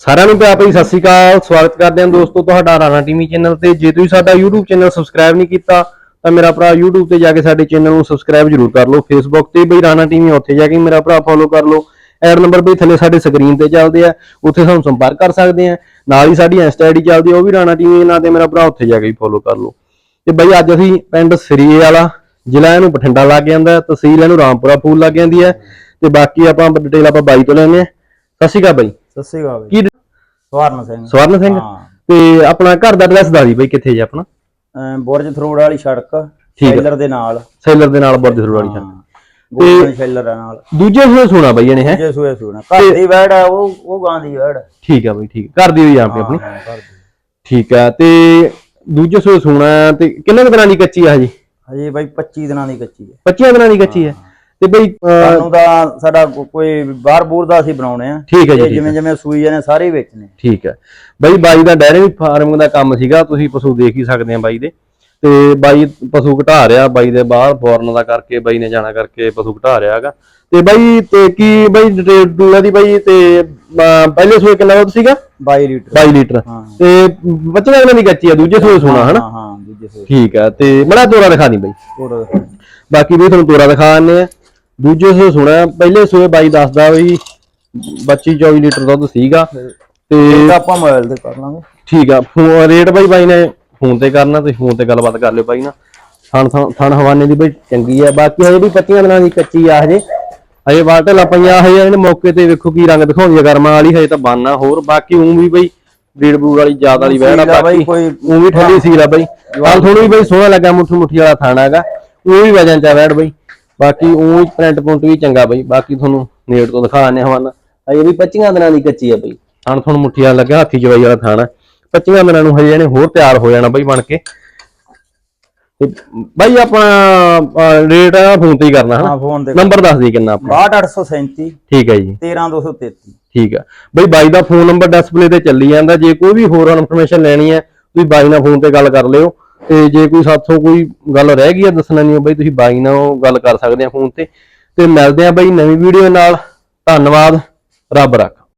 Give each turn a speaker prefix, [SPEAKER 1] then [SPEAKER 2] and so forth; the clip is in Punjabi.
[SPEAKER 1] ਸਾਰਿਆਂ ਨੂੰ ਪਿਆਰ ਭਰੀ ਸਤਿ ਸ਼੍ਰੀ ਅਕਾਲ, ਸਵਾਗਤ ਕਰਦੇ ਹਾਂ ਦੋਸਤੋ ਤੁਹਾਡਾ ਰਾਣਾ ਟੀਵੀ ਚੈਨਲ ਤੇ। ਜੇ ਤੁਸੀਂ ਸਾਡਾ YouTube ਚੈਨਲ ਸਬਸਕ੍ਰਾਈਬ ਨਹੀਂ ਕੀਤਾ, ਤਾਂ ਮੇਰਾ ਭਰਾ YouTube ਤੇ ਜਾ ਕੇ ਸਾਡੇ ਚੈਨਲ ਨੂੰ ਸਬਸਕ੍ਰਾਈਬ ਜਰੂਰ ਕਰ ਲਓ। Facebook ਤੇ ਬਈ ਰਾਣਾ ਟੀਵੀ ਉੱਥੇ ਜਾ ਕੇ ਮੇਰਾ ਭਰਾ ਫੋਲੋ ਕਰ ਲਓ। ਐਡ ਨੰਬਰ ਬਈ ਥੱਲੇ ਸਾਡੇ ਸਕਰੀਨ ਤੇ ਚੱਲਦੇ ਆ, ਉੱਥੇ ਸਾਨੂੰ ਸੰਪਰਕ ਕਰ ਸਕਦੇ ਆ। ਨਾਲ ਹੀ ਸਾਡੀ ਇੰਸਟਾ ਆਈਡੀ ਚੱਲਦੀ ਆ, ਉਹ ਵੀ ਰਾਣਾ ਟੀਵੀ ਨਾਂ ਤੇ ਮੇਰਾ ਭਰਾ ਉੱਥੇ ਜਾ ਕੇ ਫੋਲੋ ਕਰ ਲਓ। ਤੇ ਬਈ ਅੱਜ ਅਸੀਂ ਪਿੰਡ ਸਰੀਏ ਵਾਲਾ, ਜ਼ਿਲ੍ਹਾ ਇਹਨੂੰ ਬਠਿੰਡਾ ਲੱਗ ਜਾਂਦਾ ਤਹਿਸੀਲ ਇਹਨੂੰ ਰਾਮਪੁਰਾ ਫੂਲ ਲੱਗ ਜਾਂਦੀ ਹੈ। ਤੇ ਬਾਕੀ ਆਪਾਂ ਡਿਟੇਲ ਆਪਾਂ ਬਾਈ ਤੋਂ ਲੈਣੇ ਆ ਸਤਿ ਸ਼੍ਰੀ ਅਕਾਲ ਬਾਈ।
[SPEAKER 2] ਸਤਿ ਸ੍ਰੀ ਅਕਾਲ ਬਈ।
[SPEAKER 1] ਕੀ
[SPEAKER 2] ਸਵਰਨ ਸਿੰਘ।
[SPEAKER 1] ਸਵਰਨ ਸਿੰਘ।
[SPEAKER 2] ਹਾਂ।
[SPEAKER 1] ਤੇ ਆਪਣਾ ਘਰ ਦਾ ਐਡਰੈਸ ਦੱਸ ਦੀ ਬਈ ਕਿੱਥੇ ਜੀ ਆਪਣਾ?
[SPEAKER 2] ਅਮ ਬੁਰਜ ਥਰੋੜ ਵਾਲੀ ਸੜਕ
[SPEAKER 1] ਹੈ।
[SPEAKER 2] ਸ਼ੈਲਰ ਦੇ ਨਾਲ।
[SPEAKER 1] ਸੈਲਰ ਦੇ ਨਾਲ ਬਰਦ ਵਾਲੀ ਛੱਡ
[SPEAKER 2] ਗੋਲਡਨ ਸ਼ੈਲਰ ਦੇ ਨਾਲ।
[SPEAKER 1] ਦੂਜੇ ਸੂਏ ਸੁਣਾ ਬਈ ਇਹਨੇ ਹੈ?
[SPEAKER 2] ਜੇ ਸੂਏ ਸੂਣਾ। ਘਰ ਦੀ ਵੈੜ ਆ ਉਹ ਉਹ ਗਾਂ ਦੀ ਵੈੜ
[SPEAKER 1] ਠੀਕ ਆ ਬਈ ਠੀਕ। ਘਰ ਦੀ ਹੋਈ ਆਪਣੀ ਆਪਣੀ? ਠੀਕ ਆ ਤੇ ਦੂਜੇ ਸੂਏ ਸੁਣਾ ਤੇ ਕਿੰਨੇ ਕੁ ਦਿਨਾਂ ਦੀ ਕੱਚੀ ਆ ਹਜੀ?
[SPEAKER 2] ਹਜੇ ਬਾਈ 25 ਦਿਨਾਂ ਦੀ ਕੱਚੀ ਹੈ
[SPEAKER 1] 25 ਦਿਨਾਂ ਦੀ ਕੱਚੀ ਹੈ। ਤੇ ਬਈ
[SPEAKER 2] ਸਾਨੂੰ ਤਾਂ ਸਾਡਾ ਕੋਈ ਬਾਹਰ ਬੂਰ ਦਾ ਅਸੀਂ ਬਣਾਉਣੇ ਆ।
[SPEAKER 1] ਠੀਕ ਹੈ ਜੀ
[SPEAKER 2] ਜਿਵੇਂ ਜਿਵੇਂ ਸੂਈ ਜਾਨੇ ਸਾਰੇ ਹੀ ਵੇਚਣੇ
[SPEAKER 1] ਠੀਕ ਹੈ। ਬਈ ਬਾਈ ਦਾ ਡੈਰੀ ਫਾਰਮਿੰਗ ਦਾ ਕੰਮ ਸੀਗਾ ਤੁਸੀਂ ਪਸ਼ੂ ਦੇਖ ਹੀ ਸਕਦੇ ਆ ਬਾਈ ਦੇ। ਤੇ ਬਾਈ ਪਸ਼ੂ ਘਟਾ ਰਿਹਾ ਬਾਈ ਦੇ ਬਾਹਰ ਫੋਰਨ ਦਾ ਕਰਕੇ ਬਾਈ ਨੇ ਜਾਣਾ ਕਰਕੇ ਪਸ਼ੂ ਘਟਾ ਰਿਹਾ ਹੈਗਾ। ਤੇ ਬਾਈ ਤੇ ਕੀ ਬਾਈ ਡਿਟੇਲ ਡੂਲਾ ਦੀ ਬਾਈ ਤੇ ਪਹਿਲੇ ਸੂਏ ਕਿੰਨਾ ਦੁੱਧ ਸੀਗਾ?
[SPEAKER 2] 22 ਲੀਟਰ।
[SPEAKER 1] 22 ਲੀਟਰ। ਤੇ ਬੱਚਿਆਂ ਦਿਨਾਂ ਦੀ ਕੱਚੀ ਆ ਦੂਜੇ ਸੂਏ ਸੁਣਾ ਹਨਾ?
[SPEAKER 2] ਹਾਂ ਹਾਂ ਦੂਜੇ ਸੂਏ
[SPEAKER 1] ਠੀਕ ਆ ਤੇ ਬੜਾ ਤੋਰਾ ਦਿਖਾ ਨਹੀਂ ਬਾਈ। ਬਾਕੀ ਵੀ ਤੁਹਾਨੂੰ ਤੋਰਾ ਦਿਖਾ ਦਿੰਦੇ ਆ। ਦੂਜੇ ਸੂਏ ਸੁਣਾ ਪਹਿਲੇ ਸੂਏ ਬਾਈ ਦੱਸਦਾ ਵੀ 25 24 ਲੀਟਰ ਦੁੱਧ ਸੀਗਾ ਤੇ
[SPEAKER 2] ਇਹ ਤਾਂ ਆਪਾਂ ਮੋਬਾਈਲ ਤੇ ਕਰ ਲਾਂਗੇ।
[SPEAKER 1] ਠੀਕ ਆ ਫੋ- ਰੇਟ ਬਾਈ ਬਾਈ ਨੇ ਫੋਨ ਤੇ ਕਰਨਾ ਤੁਸੀਂ ਫੋਨ ਤੇ ਗੱਲਬਾਤ ਕਰ ਲਿਓ ਬਾਈ ਨਾਲ। ਥਣ ਥਣ- ਥਣ ਹਵਾਨੇ ਦੀ ਬਈ ਚੰਗੀ ਆ ਬਾਕੀ ਹਜੇ ਵੀ 25 ਦਿਨਾਂ ਦੀ ਕੱਚੀ ਆ ਹਜੇ। ਹਜੇ ਵਾਟਲ ਪਈਆਂ ਹਜੇ ਇਹਨੇ ਮੌਕੇ ਤੇ ਵੇਖੋ ਕੀ ਰੰਗ ਦਿਖਾਉਂਦੀ ਆ ਗਰਮਾਂ ਵਾਲੀ ਹਜੇ ਤਾਂ ਬਾਨਾ ਹੋਰ ਬਾਕੀ ਉਂ ਵੀ ਬਈ ਬਰੀਡ ਬੂਡ ਵਾਲੀ ਜ਼ਿਆਦਾ ਵਾਲੀ ਵਹਿੜ ਆ
[SPEAKER 2] ਸੀਲ ਆ ਬਾਈ,
[SPEAKER 1] ਬਾਕੀ
[SPEAKER 2] ਕੋਈ-
[SPEAKER 1] ਉਂ ਵੀ ਠੰਡੀ ਸੀਲ ਆ ਬਾਈ। ਹਾਲ ਥੋੜੀ ਬਈ ਸੋਹਣਾ ਲੱਗਾ ਮੁੱਠੀ ਮੁੱਠੀ ਵਾਲਾ ਥਾਣਾ ਹੈਗਾ ਉਹ ਵੀ ਵਜਨ ਚ ਆ ਵਹਿੜ ਬਈ। ਬਾਕੀ ਉਂ ਪ੍ਰਿੰਟ ਪੁੰਟ ਵੀ ਚੰਗਾ ਬਈ। ਬਾਕੀ ਤੁਹਾਨੂੰ ਨੇੜ ਤੋਂ ਦਿਖਾ ਦਿੰਦੇ ਹਵਾਨਾ ਹਜੇ ਵੀ 25 ਦਿਨਾਂ ਦੀ ਕੱਚੀ ਆ ਬਈ। ਥਣ ਤੁਹਾਨੂੰ ਮੁੱਠੀ ਵਾਲਾ ਲੱਗਾ ਹਾਥੀ ਜਵਾਈ ਵਾਲਾ ਥਾਣਾ 25 ਦਿਨਾਂ ਨੂੰ ਹਜੇ ਇਹਨੇ ਹੋਰ ਤਿਆਰ ਹੋ ਜਾਣਾ ਬਈ ਬਣ ਕੇ। ਤੇ ਬਾਈ ਆਪਣਾ ਰੇਟ ਆ ਫੋਨ ਤੇ ਹੀ ਕਰਨਾ
[SPEAKER 2] ਹਾਂ ਫੋਨ ਤੇ
[SPEAKER 1] ਨੰਬਰ ਦੱਸ ਦੀ ਕਿੰਨਾ ਆਪਣਾ।
[SPEAKER 2] 62837
[SPEAKER 1] ਠੀਕ ਹੈ ਜੀ।
[SPEAKER 2] 13233
[SPEAKER 1] ਠੀਕ ਆ। ਬਈ ਬਾਈ ਦਾ ਫੋਨ ਨੰਬਰ ਡਿਸਪਲੇ ਤੇ ਚੱਲੀ ਜਾਂਦਾ। ਜੇ ਕੋਈ ਵੀ ਹੋਰ ਇਨਫੋਰਮੇਸ਼ਨ ਲੈਣੀ ਹੈ ਤੁਸੀਂ ਬਾਈ ਨਾਲ ਫੋਨ ਤੇ ਗੱਲ ਕਰ ਲਿਓ। ਤੇ ਜੇ ਕੋਈ ਸਾਥੋਂ ਕੋਈ ਗੱਲ ਰਹਿ ਗਈ ਹੈ ਦੱਸਣਾ ਨਹੀਂ ਬਈ ਤੁਸੀਂ ਬਾਈ ਨਾਲ ਗੱਲ ਕਰ ਸਕਦੇ ਆ ਫੋਨ ਤੇ। ਤੇ ਮਿਲਦੇ ਆ ਬਈ ਨਵੀਂ ਵੀਡੀਓ ਨਾਲ। ਧੰਨਵਾਦ। ਰੱਬ ਰੱਖ।